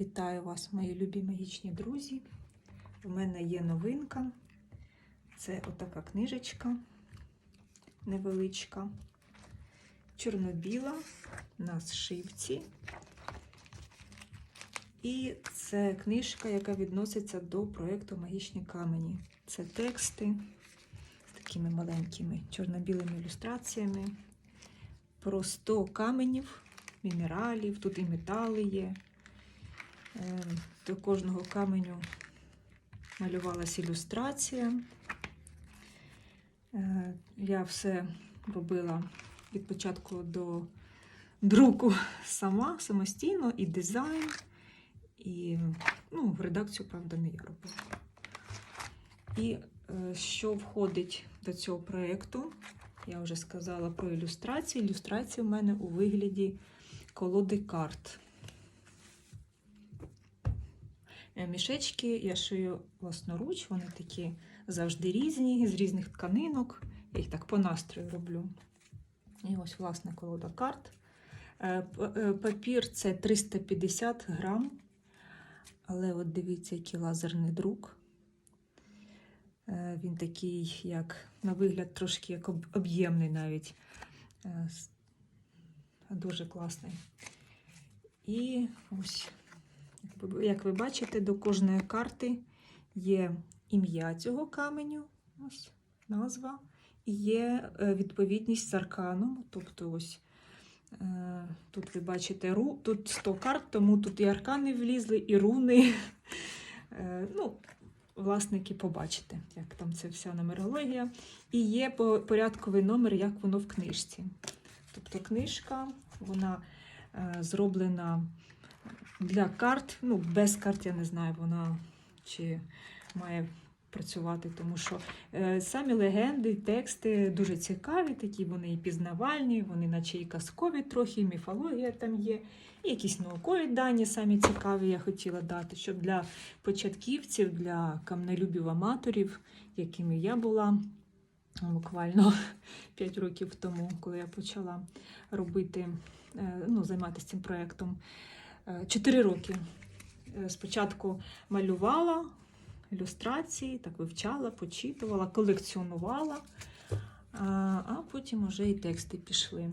Вітаю вас, мої любі магічні друзі. У мене є новинка. Це отака книжечка невеличка, чорно-біла на зшивці. І це книжка, яка відноситься до проєкту Магічні камені. Це тексти з такими маленькими чорно-білими ілюстраціями про 100 каменів, мінералів, тут і метали є. Е, До кожного каменю малювалася ілюстрація. Е, Я все робила від початку до друку сама, самостійно, і дизайн, і ну, редакцію, правда, не я робила. І е, що входить до цього проєкту? Я вже сказала про ілюстрації. Ілюстрації в мене у вигляді колоди карт. Мішечки я шию власноруч, вони такі завжди різні, з різних тканинок. Я їх так по настрою роблю. І ось, власне, колода карт. Е, е, Папір це 350 грам. Але от дивіться, який лазерний друк. Е, Він такий, як на вигляд, трошки як об'ємний навіть. Е, Дуже класний. І ось як ви- бачите, до кожної карти є ім'я цього каменю, ось назва, і є е, відповідність з арканом. Тобто, ось е, тут ви бачите ру, тут 100 карт, тому тут і аркани влізли, і руни. Е, Ну, власники побачите, як там це вся нумерологія. І є порядковий номер, як воно в книжці. Тобто книжка, вона зроблена для карт. Ну, без карт я не знаю, вона чи має працювати, тому що е, самі легенди, тексти дуже цікаві, такі вони і пізнавальні, вони наче і казкові трохи, і міфологія там є, і якісь наукові дані самі цікаві я хотіла дати, щоб для початківців, для камнелюбів аматорів, якими я була буквально 5 років тому, коли я почала робити, е, ну, займатися цим проєктом. Е, Чотири роки. Е, Спочатку малювала ілюстрації, так вивчала, почитувала, колекціонувала, а а потім вже і тексти пішли.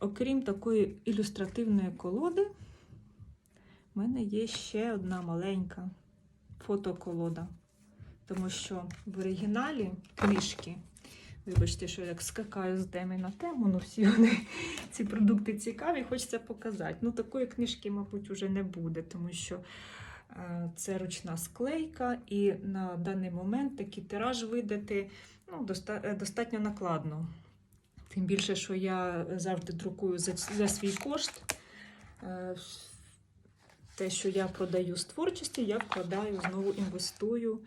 Окрім такої ілюстративної колоди, в мене є ще одна маленька фотоколода. Тому що в оригіналі книжки, вибачте, що я як скакаю з теми на тему, ну всі вони ці продукти цікаві, хочеться показати. Ну, такої книжки, мабуть, вже не буде, тому що е, це ручна склейка, і на даний момент такий тираж видати ну, е, достатньо накладно. Тим більше, що я завжди друкую за, за свій кошт. Е, Те, що я продаю з творчості, я вкладаю, знову інвестую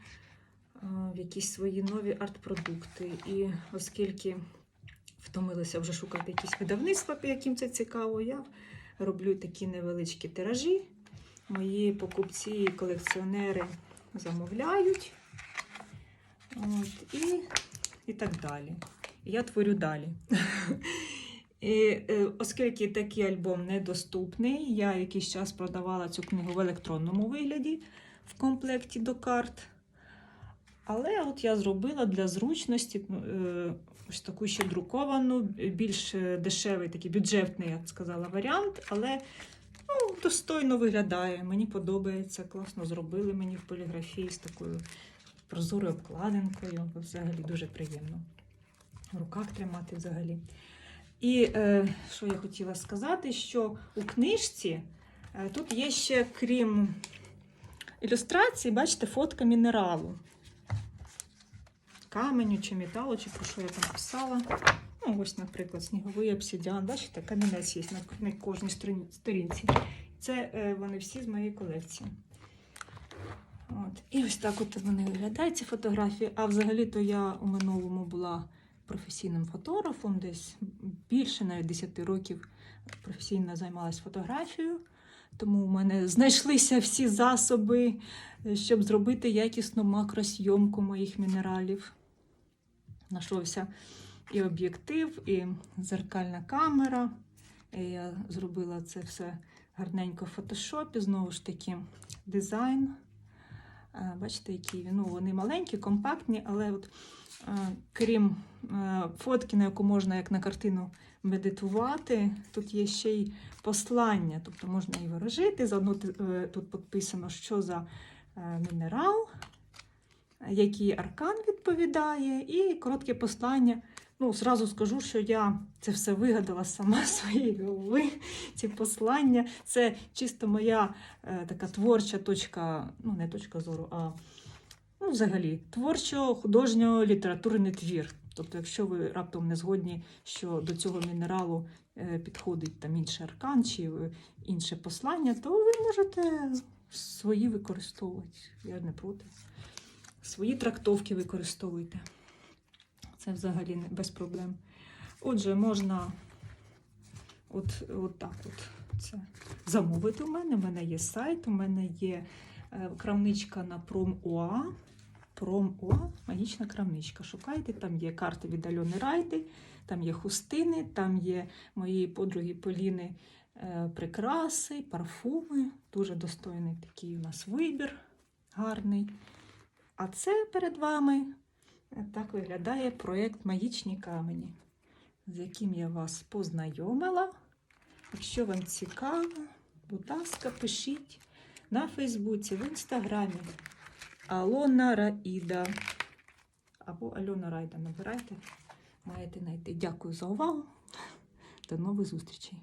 в якісь свої нові арт-продукти. І оскільки втомилася вже шукати якісь видавництва, яким це цікаво. Я роблю такі невеличкі тиражі. Мої покупці і колекціонери замовляють. От, і, і так далі. І Я творю далі. І, е, оскільки такий альбом недоступний, я якийсь час продавала цю книгу в електронному вигляді в комплекті до карт. Але от я зробила для зручності е, ось таку ще друковану, більш е, дешевий, такий бюджетний, я б сказала, варіант, але ну, достойно виглядає. Мені подобається, класно зробили мені в поліграфії з такою прозорою обкладинкою. Взагалі дуже приємно. В руках тримати взагалі. І е, що я хотіла сказати, що у книжці е, тут є ще, крім ілюстрації, бачите, фотка мінералу каменю чи металу, чи про що я там писала. Ну, ось, наприклад, сніговий обсидіан. Бачите, камінець є на, кожній сторінці. Це е, вони всі з моєї колекції. От. І ось так от вони виглядають, ці фотографії. А взагалі-то я у минулому була професійним фотографом, десь більше навіть 10 років професійно займалась фотографією. Тому в мене знайшлися всі засоби, е, щоб зробити якісну макросйомку моїх мінералів. Знайшовся і об'єктив, і зеркальна камера. І я зробила це все гарненько в фотошопі. Знову ж таки, дизайн. Е, Бачите, які. Ну, вони маленькі, компактні, але от, е, крім е, фотки, на яку можна як на картину медитувати, тут є ще й послання, тобто можна і ворожити. Заодно тут підписано, що за мінерал, який аркан відповідає, і коротке послання. Ну, зразу скажу, що я це все вигадала сама своєї голови. Ці послання. Це чисто моя е, така творча точка, ну не точка зору, а ну, взагалі творчо-художньо літературний твір. Тобто, якщо ви раптом не згодні, що до цього мінералу е, підходить там інший аркан чи е, інше послання, то ви можете свої використовувати. Я не проти. Свої трактовки використовуйте. Це взагалі без проблем. Отже, можна от, от так от це замовити у мене. У мене є сайт, у мене є е, крамничка на Prom.ua. Prom.ua, магічна крамничка. Шукайте, там є карти від Альони Райди, там є хустини, там є моєї подруги Поліни е, прикраси, парфуми. Дуже достойний такий у нас вибір, гарний. А це перед вами е, так виглядає проєкт Магічні камені, з яким я вас познайомила. Якщо вам цікаво, будь ласка, пишіть на Фейсбуці, в Інстаграмі Алона Раїда або Альона Райда. Набирайте, маєте знайти. Дякую за увагу. До нових зустрічей!